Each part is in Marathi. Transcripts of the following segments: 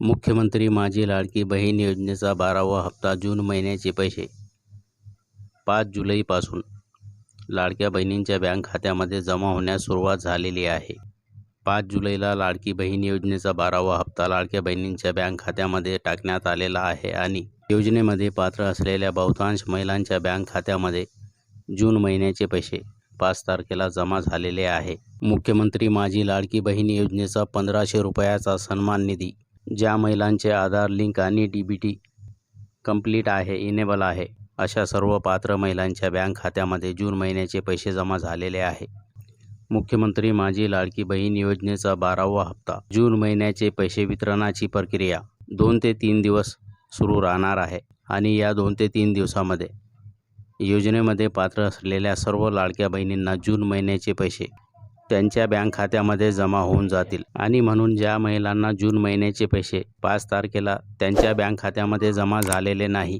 मुख्यमंत्री माझी लाडकी बहीण योजनेचा बारावा हप्ता जून महिन्याचे पैसे. पाच जुलैपासून लाडक्या बहिणींच्या बँक खात्यामध्ये जमा होण्यास सुरुवात झालेली आहे. पाच जुलैला लाडकी बहीण योजनेचा बारावा हप्ता लाडक्या बहिणींच्या बँक खात्यामध्ये टाकण्यात आलेला आहे आणि योजनेमध्ये पात्र असलेल्या बहुतांश महिलांच्या बँक खात्यामध्ये जून महिन्याचे पैसे पाच तारखेला जमा झालेले आहे. मुख्यमंत्री माझी लाडकी बहीण योजनेचा पंधराशे रुपयाचा सन्मान निधी ज्या महिलांचे आधार लिंक आणि डी बी टी कंप्लीट आहे इनेबल आहे अशा सर्व पात्र महिलांच्या बँक खात्यामध्ये जून महिन्याचे पैसे जमा झालेले आहे. मुख्यमंत्री माझी लाडकी बहीण योजनेचा बारावा हप्ता. जून महिन्याचे पैसे वितरणाची प्रक्रिया दोन ते तीन दिवस सुरू राहणार आहे आणि या दोन ते तीन दिवसामध्ये योजनेमध्ये पात्र असलेल्या सर्व लाडक्या बहिणींना जून महिन्याचे पैसे त्यांच्या बँक खात्यामध्ये जमा होऊन जातील. आणि म्हणून ज्या महिलांना जून महिन्याचे पैसे पाच तारखेला त्यांच्या बँक खात्यामध्ये जमा झालेले नाही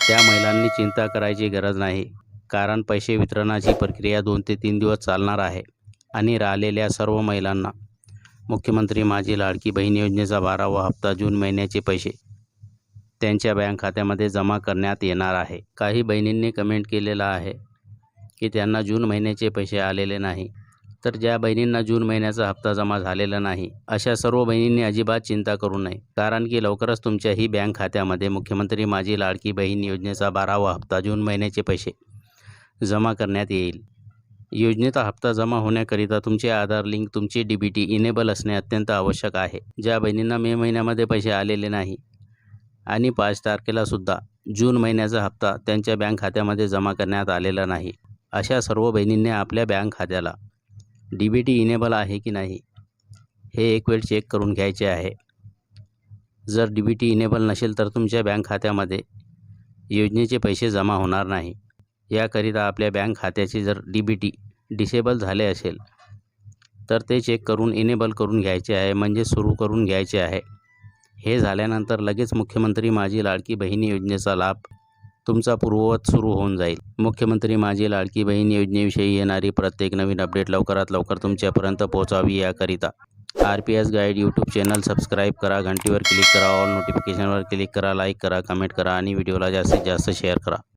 त्या महिलांनी चिंता करायची गरज नाही कारण पैसे वितरणाची प्रक्रिया दोन ते तीन दिवस चालणार आहे आणि राहिलेल्या सर्व महिलांना. मुख्यमंत्री माझी लाडकी बहीण योजनेचा बारावा हप्ता जून महिन्याचे पैसे त्यांच्या बँक खात्यामध्ये जमा करण्यात येणार आहे. काही बहिणींनी कमेंट केलेलं आहे की त्यांना जून महिन्याचे पैसे आलेले नाही. तर ज्या बहिणींना जून महिन्याचा हप्ता जमा झालेला नाही अशा सर्व बहिणींनी अजिबात चिंता करू नये. कारण की लवकरच तुमच्याही बँक खात्यामध्ये मुख्यमंत्री माझी लाडकी बहीण योजनेचा बारावा हप्ता जून महिन्याचे पैसे जमा करण्यात येईल. योजनेचा हप्ता जमा होण्याकरिता तुमचे आधार लिंक तुमची डी बी टी इनेबल असणे अत्यंत आवश्यक आहे. ज्या बहिणींना मे महिन्यामध्ये पैसे आलेले नाही आणि पाच तारखेलासुद्धा जून महिन्याचा हप्ता त्यांच्या बँक खात्यामध्ये जमा करण्यात आलेला नाही अशा सर्व बहिणींनी आपल्या बँक खात्याला डी बी टी इनेबल आहे की नाही हे एक वेळ चेक करून घ्यायचे आहे. जर डी बी टी इनेबल नसेल तर तुमच्या बँक खात्यामध्ये योजनेचे पैसे जमा होणार नाही. याकरिता आपल्या बँक खात्याचे जर डी बी टी डिसेबल झाले असेल तर ते चेक करून इनेबल करून घ्यायचे आहे म्हणजे सुरू करून घ्यायचे आहे. हे झाल्यानंतर लगेच मुख्यमंत्री माझी लाडकी बहिणी योजनेचा लाभ तुमचा पूर्ववत सुरू होऊन जाईल. मुख्यमंत्री माझी लाडकी बहीण योजनेविषयी येणारी प्रत्येक नवीन अपडेट लवकरात लवकर तुमच्यापर्यंत पोहोचावी याकरिता. R P S guide YouTube channel subscribe करा घंटीवर क्लिक करा ऑल नोटिफिकेशनवर क्लिक करा लाईक करा कमेंट करा आणि व्हिडिओला जास्तीत जास्त शेअर करा.